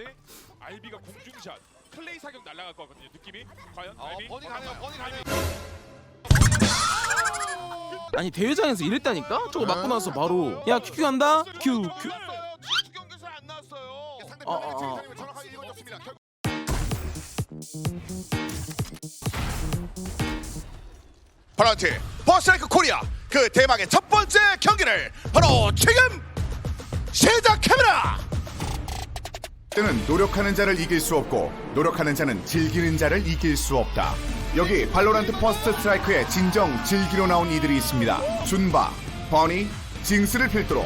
들어오는데 알비가 공중샷 클레이 사격 날아갈 것 같거든요 느낌이 과연 어, 알비 버니 가네요. 버니 가네요. 아니 대회장에서 이랬다니까? 저거 맞고 나서 바로 야 QQ 간다? Q Q 나왔어요. 지수 경기에서 안 나왔어요. 상대 어, 편의 어, 어. 정확하게 읽어줬습니다. 버스라이크 코리아 그 대망의 첫 번째 경기를 바로 지금 시작합니다. 때는 노력하는 자를 이길 수 없고 노력하는 자는 즐기는 자를 이길 수 없다. 여기 발로란트 퍼스트 스트라이크의 진정 즐기러 나온 이들이 있습니다. 준바, 버니, 징스를 필두로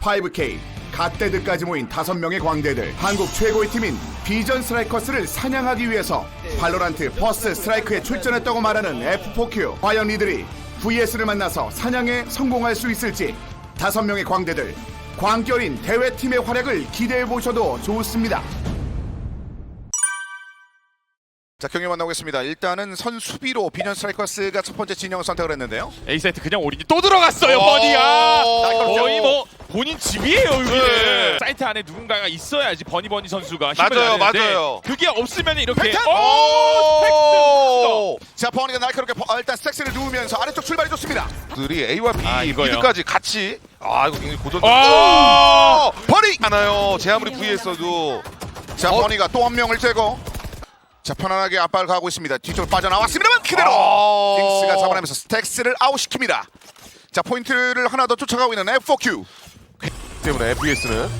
5K, 갓데드까지 모인 다섯 명의 광대들 한국 최고의 팀인 비전 스트라이커스를 사냥하기 위해서 발로란트 퍼스트 스트라이크에 출전했다고 말하는 F4Q 과연 이들이 VS를 만나서 사냥에 성공할 수 있을지 다섯 명의 광대들 광결인 대회팀의 활약을 기대해 보셔도 좋습니다. 자 경기 만나보겠습니다. 일단은 선 수비로 비전 스트라이커스가 첫 번째 진영을 선택을 했는데요. A 세트 그냥 올인이 또 들어갔어요 오. 버니가 날카롭죠. 거의 뭐 본인 집이에요 여기는 네. 사이트 안에 누군가가 있어야지 버니 버니 선수가 힘을 맞아요, 내는데 맞아요. 그게 없으면 이렇게 펜타! 오! 자 버니가 날카롭게 버- 아, 일단 스택스를 누우면서 아래쪽 출발해 줬습니다. 들이 A와 B 아, 이거요? 미드까지 같이 아 이거 굉장히 고전 아! 버니 하나요 제 아무리 V했어도 자 버니가 또 한 명을 제거. 자 편안하게 압박을 가고 있습니다. 뒤쪽으로 빠져나왔습니다만 그대로 아. 링스가 잡아내면서 스택스를 아웃시킵니다. 자 포인트를 하나 더 쫓아가고 있는 F4Q. 때문에 VS는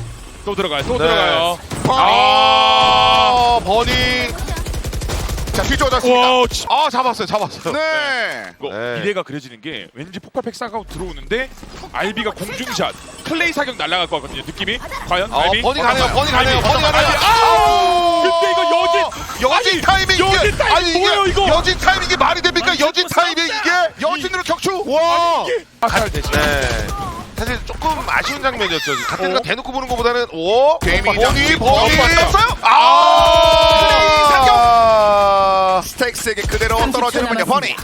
또 들어가요 또 네. 들어가요 버니. 아 버니 자. 와 진- 아 잡았어요 잡았어요. 네. 이거 네. 미래가 그려지는 게 왠지 폭발팩 싸가고 들어오는데 알비가 공중샷 클레이 사격 날아갈 것 같거든요 느낌이. 과연 아 알비? 버니 가네요 버니 가네요. 버니 가네요. 아! 근데 이거 여진 여진 아니, 타이밍 여진 타이밍 아니 이게 뭐예요, 이거? 여진 타이밍 이게 말이 됩니까? 아니, 여진 진짜 타이밍 이게 여진으로 격추. 와! 아잘 되죠 네. 사실 조금 아쉬운 장면이었죠. 가테드가 대놓고 보는 것보다는 오! 데미지 버니 버니 었어요? 아 스택스에게 그대로 떨어지는군요. 버니.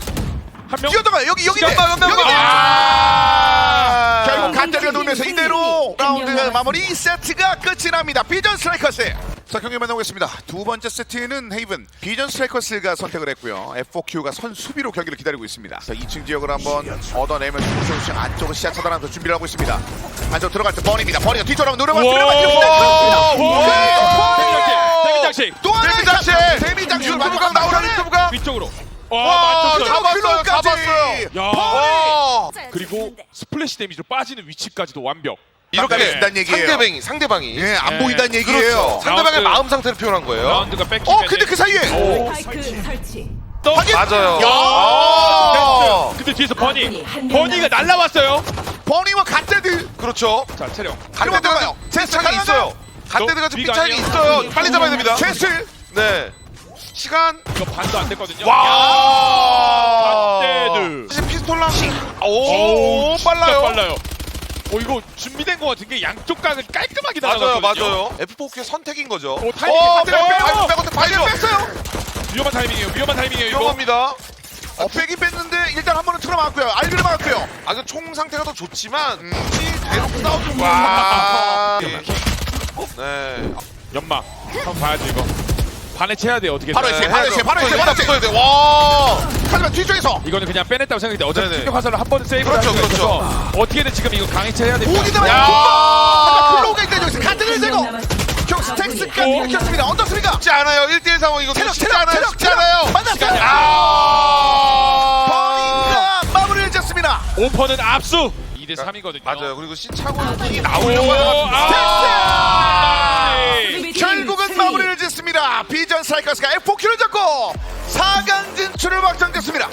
한 명 뛰어들어가요. 여기 여기 연마, 연마, 여기. 연마. 아! 결국 결국 간자리가 누우면서 이대로 라운드 마무리 세트가 끝이 납니다. 비전 스트라이커스. 자 경기 만나보겠습니다. 두 번째 세트는 헤이븐 비전 스트라이커스가 선택을 했고요. F4Q가 선 수비로 경기를 기다리고 있습니다. 자 2층 지역을 한번 얻어내면서 조금씩 안쪽으로 시야 차단하면서 준비를 하고 있습니다. 안쪽 들어갈 때 버니입니다. 버니가 뒤쪽으로 한번 노려봤습니다. 데미장식 또 하나의 데미 장치! 장치! 데미 장치 유튜브가 나오라 유튜브가 위쪽으로 와, 와 맞췄어요 잡았어요, 클로까지! 잡았어요. 야 와 그리고 스플래시 데미지로 빠지는 위치까지도 완벽 이렇게 깜깜해진다는 얘기예요. 상대방이 상대방이 예, 안 네. 보인다는 얘기예요. 그렇죠. 상대방의 라운드. 마음 상태를 표현한 거예요. 라운드가 어, 근데 그 사이에 오 스파이크 설치. 또 확인! 맞아요. 야! 아, 근데 뒤에서 버니 버니가. 날라왔어요 버니와 갓데드 그렇죠. 자 체력. 갓데드가 삐창이 있어요. 갓데드가 지금 삐창이 아니에요? 있어요. 빨리 잡아야 됩니다. 최슬 네. 시간. 이거 반도 안 됐거든요 와. 갓데드. 사실 피스톨랑. 오, 오, 빨라요. 빨라요 어 이거 준비된 것 같은 게 양쪽 각을 깔끔하게 맞아요, 날아갔거든요 맞아요. F4Q의 선택인 거죠. 오 타이밍 어, 빼요. 빼요 빼고 빼고 빼죠. 뺐어요. 위험한 타이밍이에요 위험한 타이밍이에요 이거 위험합니다. 어, 빼긴 뺐는데 일단 한 번은 틀어 막았고요. 알비를 막았고요. 아, 그총 상태가 더 좋지만 음. 대놓고 싸우지 와. 네. 연막 한번 봐야지 이거 반에 채야 돼요 어떻게 바로 네, 했어요. 바로 했어요. 바로 했어요. 바로 했어요. 붙어야 돼. 와. 하지만 뒤쪽에서 이거는 그냥 빼냈다고 생각했는데 어차피 네네. 충격 화살로 한 번은 세이브를 그렇죠, 그렇죠. 어떻게든 지금 이거 강해체 해야 됩니다 오기다 야. 클로우가 있다 여기서. 한명 남았습니다. 결국 스택스까지 오. 일으켰습니다. 어떻습니까? 쉽지 않아요. 1대1 상황 이거 체력, 쉽지 체력, 않아요. 체력, 쉽지 체력. 않아요. 만났어요. 아. 버니가 마무리를 짓습니다. 오퍼는 압수 2대 3이거든요 맞아요. 그리고 시차고 이 나오려고 하는 것 아! 같은데. 수비팀 결국은. 마무리를 짓습니다. 비전 스트라이커스가 F4Q를 잡고 4강 진출을 확정됐습니다.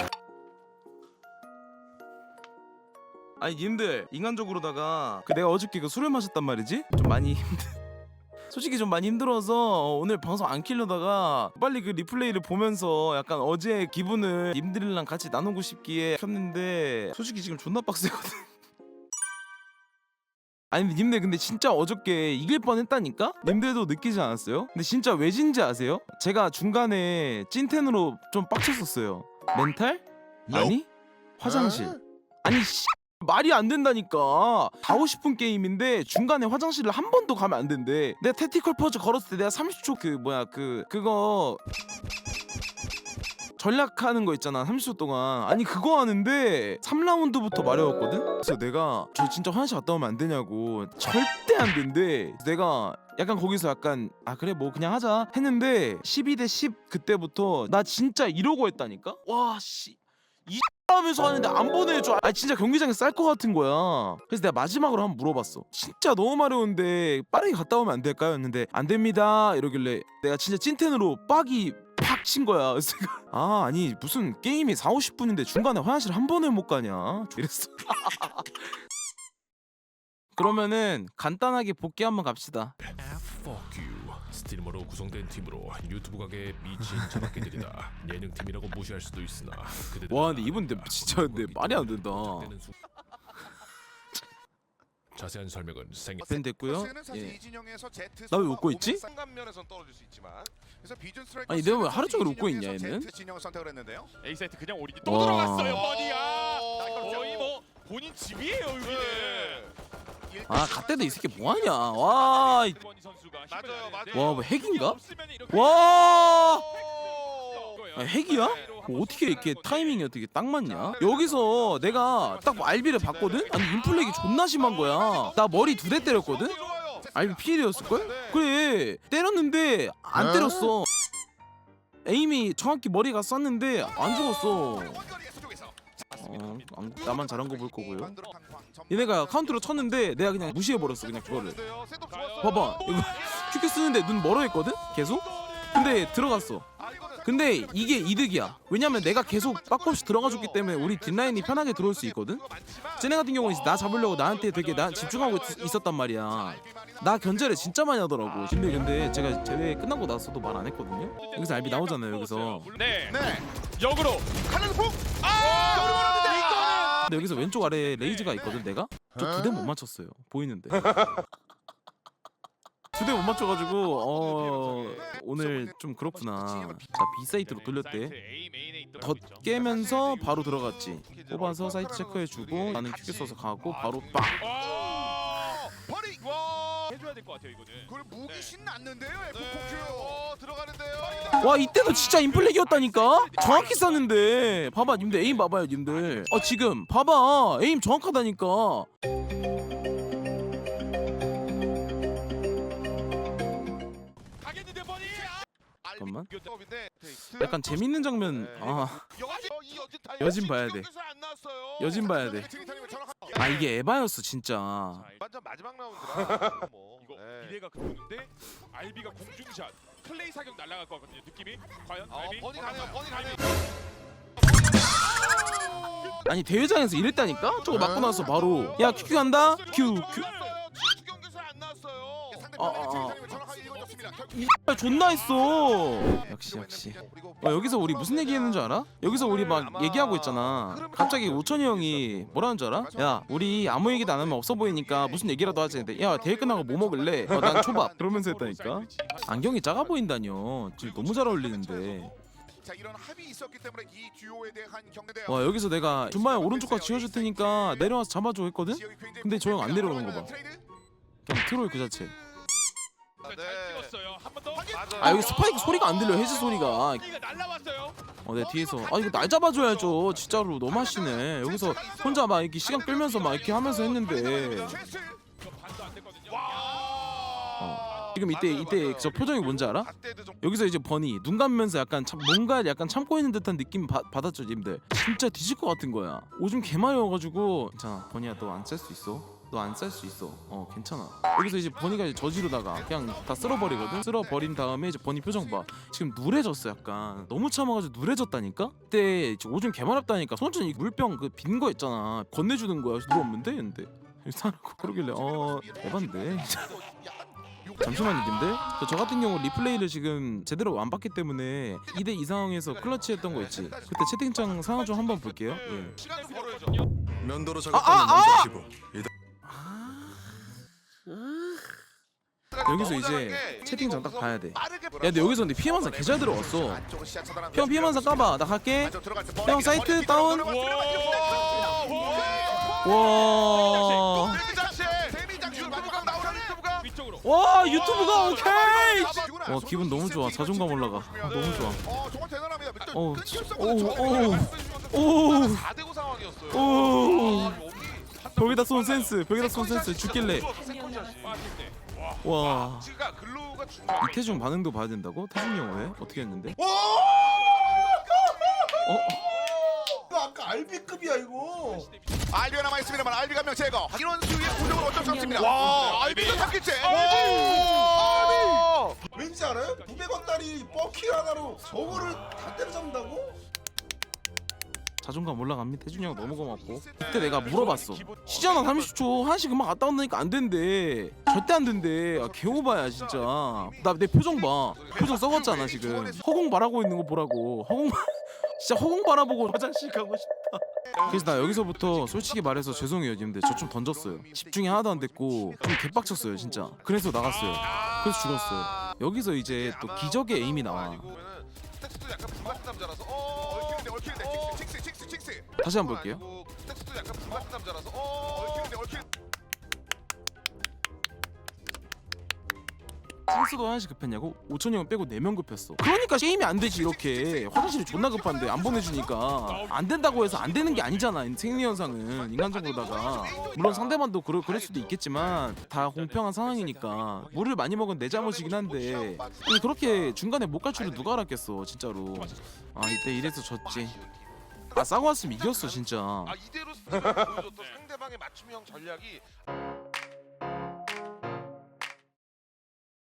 아니 님들 인간적으로다가 그 내가 어저께 그 술을 마셨단 말이지 좀 많이 힘들 솔직히 좀 많이 힘들어서 오늘 방송 안 키려다가 빨리 그 리플레이를 보면서 약간 어제 기분을 님들이랑 같이 나누고 싶기에 켰는데 솔직히 지금 존나 빡세거든 아니 님들 근데 진짜 어저께 이길 뻔했다니까? 님들도 느끼지 않았어요? 근데 진짜 왜 진지 아세요? 제가 중간에 찐텐으로 좀 빡쳤었어요 멘탈? 아니? 화장실 아니 씨 말이 안 된다니까 다 하고 싶은 게임인데 중간에 화장실을 한 번도 가면 안 된대 내가 테티컬 퍼즈 걸었을 때 내가 30초 그 뭐야 그 그거 전략하는 거 있잖아 30초 동안. 아니 그거 하는데 3라운드부터 마려웠거든? 그래서 내가 저 진짜 화장실 갔다 오면 안 되냐고. 절대 안 된대. 내가 약간 거기서 약간 아 그래 뭐 그냥 하자. 했는데 12대 10 그때부터 나 진짜 이러고 했다니까? 와씨. 이 하면서 하는데 안 보내줘. 아 진짜 경기장에 쌀 것 같은 거야. 그래서 내가 마지막으로 한번 물어봤어 진짜 너무 마려운데 빠르게 갔다 오면 안 될까요? 했는데 안 됩니다. 이러길래 내가 진짜 찐텐으로 빡이 팍친 거야 그래서 내가 아 아니 무슨 게임이 4, 50분인데 중간에 화장실 한 번을 못 가냐 이랬어 그러면은 간단하게 복귀 한번 갑시다 Fuck you. 스트리머로 구성된 팀으로 유튜브 가게에 미친 자박기들이다. 예능 팀이라고 무시할 수도 있으나 그들은 와, 근데 이분 근데 진짜 근데 말이 안 된다. 시작되는 순- 자세한 설명은 생밴 됐고요 사실 예. 이 진영에서 Z 나왜 웃고 있지? 순간 면에선 떨어질 수 있지만 그래서 비전 스트라이커스는 아니, 내가 왜 하루 종일 이 웃고 있냐, 얘는? Z 진영을 선택을 했는데요. A 사이트 그냥 오리기 또 와. 들어갔어요 버니야. 어. 거의 뭐 본인 집이에요 여기는. 아 갓대도 이 새끼 뭐하냐 와 이- 버니 선수가 힘을 맞아요, 맞아요. 와, 뭐 핵인가? 없으면 이렇게 와 거예요. 아, 핵이야? 뭐 어떻게 이렇게 타이밍이 어떻게 딱 맞냐? 여기서 내가 딱뭐 알비를 봤거든? 아니 인플렉이 존나 심한 거야 나 머리 두 대 때렸거든? 알비 피해였을걸? 그래. 때렸는데 안 때렸어. 에임이 정확히 머리가 쐈는데 안 죽었어. 어, 안- 나만 잘한 거 볼 거고요. 얘네가 카운트로 쳤는데 내가 그냥 무시해버렸어 그냥 그거를. 봐봐. 이거 큐큐 쓰는데 눈 멀어 했거든? 계속? 근데 들어갔어. 근데 이게 이득이야. 왜냐면 내가 계속 빠꼼없이 들어가줬기 때문에 우리 뒷라인이 편하게 들어올 수 있거든? 쟤네 같은 경우는 이제 나 잡으려고 나한테 되게 나 집중하고 있- 있었단 말이야 나 견제를 진짜 많이 하더라고 근데 근데 제가 제대 끝나고 나서도 말 안 했거든요 여기서 알비 나오잖아요 여기서 네. 네. 역으로 가는 폭. 아! 근데 여기서 왼쪽 아래 레이즈가 있거든 내가 저두대못 맞췄어요 보이는데 두 대 못 맞춰가지고 어 오늘 좀 그렇구나 자 B 사이트로 돌렸대 덧 깨면서 바로 들어갔지 뽑아서 사이트 체크해주고 나는 큐큐 써서 가고 바로 빵! 해줘야 될 것 같아요 이거는. 그걸 무기 네. 신났는데요. F4Q. 어 들어가는데요. 와 이때도 진짜 인플렉이었다니까 정확히 쐈는데 봐봐 님들 에임 봐봐요 님들 어 지금 봐봐 에임 정확하다니까 가겠는데 버니. 잠깐만 네. 약간 재밌는 장면 아 여진 봐야 돼. 여진 봐야 돼. 아 이게 에바였어 진짜 완전 마지막 라운드라. 뭐. 이거 네. 미래가 그러는데 알비가 공중샷 클레이 사격 날아갈 것 같거든요 느낌이 과연 어, 알비 버니 가네요. 버니 가네요. 아니 대회장에서 이랬다니까 저거 맞고 나서 바로 야 큐큐 간다 큐큐 투 경기에서 안 나왔어요. 어, 어, 어. 정확하게 읽어줬습니다. 아, 존나 했어 역시 역시 어, 여기서 우리 무슨 얘기했는 줄 알아? 여기서 우리 막 얘기하고 있잖아 갑자기 오천이 형이 뭐라는 줄 알아? 야 우리 아무 얘기도 안 하면 없어 보이니까 무슨 얘기라도 하자 근데 야 대회 끝나고 뭐 먹을래? 어, 난 초밥 그러면서 했다니까 안경이 작아 보인다뇨 지금 너무 잘 어울리는데 자 이런 합이 있었기 때문에 이 듀오에 대한 경례대. 와 여기서 내가 준마야 오른쪽 각 지워줄 테니까 내려와서 잡아줘 했거든? 근데 저 형 안 내려오는 거 봐. 그냥 트롤 그 자체 아요. 아 여기 스파이크 소리가 안 들려 해지 소리가. 날라왔어요. 어 내 뒤에서. 아 이거 날 잡아줘야죠. 진짜로. 너무 하시네. 여기서 혼자 막 이렇게 시간 끌면서 막 이렇게 하면서 했는데. 됐거든요. 어. 지금 이때 이때 저 표정이 뭔지 알아? 좀 여기서 이제 버니 눈 감면서 약간 참 뭔가 약간 참고 있는 듯한 느낌 바, 받았죠 님들. 진짜 뒤질 것 같은 거야. 오줌 개마려워가지고. 괜찮아 버니야 너안쌀수 있어 너 안 쌀 수 있어. 어 괜찮아. 여기서 이제 버니가 이제 저지르다가 그냥 다 쓸어버리거든? 쓸어버린 다음에 이제 버니 표정 봐. 지금 누래졌어 약간. 너무 참아가지고 누래졌다니까? 그때 이제 오줌 개마렵다니까. 손전이 물병 그 빈 거 있잖아. 건네주는 거야. 물 없는데 근데? 사놓고 그러길래 어 에반데? 잠시만요 님들. 저, 저 같은 경우 리플레이를 지금 제대로 안 봤기 때문에 2대 2 상황에서 클러치 했던 거 있지? 그때 채팅창 상황 좀 한번 볼게요. 예. 면도로 아, 작업하는 아! 남자 치부 여기서 이제 채팅창 딱 봐야 돼 야 근데 여기서 근데 피해망상 개잘 들어왔어 형 피해망상 까봐 나 갈게 형 사이트 다운 와 와. 유튜브가 오케이. 와와 기분 너무 좋아. 자존감 올라가. 아, 너무 좋아. 어. 어, 수 오, 없는 오, 저- 오. 4대5 상황이었어요. 오. 아, 여기 벽에다 쏜 센스. 벽에다 쏜 센스 죽길래. 와. 지가 글로우가 중요해. 이태중 반응도 봐야 된다고? 태중 형 왜? 어떻게 했는데? 어? 아까 알비급이야 이거. 알비가 남아 있습니다만 알비가 명 제거. 이런 수위의 고정은 어쩔 수 없습니다. 와, 알비도 탑기째. 왠지 알아요? 900원 짜리 버킷 하나로 저거를 다 때려잡는다고? 자존감 올라갑니다. 태준이 형 너무 고맙고. 그때 내가 물어봤어. 시전화 30초 한시 금방 갔다 온다니까 안 된대. 절대 안 된대. 아, 개오바야 진짜. 나 내 표정 봐. 표정 썩었잖아 지금. 허공 바라고 있는 거 보라고. 허공 진짜 허공 바라보고 화장실 가고 싶다. 그래서 나 여기서부터 솔직히 말해서 죄송해요 님들. 저 좀 던졌어요. 집중이 하나도 안 됐고 좀 개빡쳤어요 진짜. 그래서 나갔어요. 그래서 죽었어요. 여기서 이제 또 기적의 에임이 나와. 약간 불같은 남자라서. 어. 칙스. 다시 한번 볼게요. 아니고 스택스도 약간 불 같은 남자라서. 어. 얽히는데 얽히는. 킹스도 하나씩 급했냐고? 5천이 형 빼고 4명 급했어. 그러니까 게임이 안 되지 이렇게. 화장실이 존나 급한데 안 보내주니까. 안 된다고 해서 안 되는 게 아니잖아 생리현상은 인간적으로다가. 물론 상대방도 그럴, 그럴 수도 있겠지만 다 공평한 상황이니까 물을 많이 먹은 내 잘못이긴 한데. 근데 그렇게 중간에 못 갈 줄을 누가 알았겠어 진짜로. 아 이때 이래서 졌지 아 싸고 왔으면 이겼어 진짜. 아 이대로 스택을 보여줬던 상대방의 맞춤형 전략이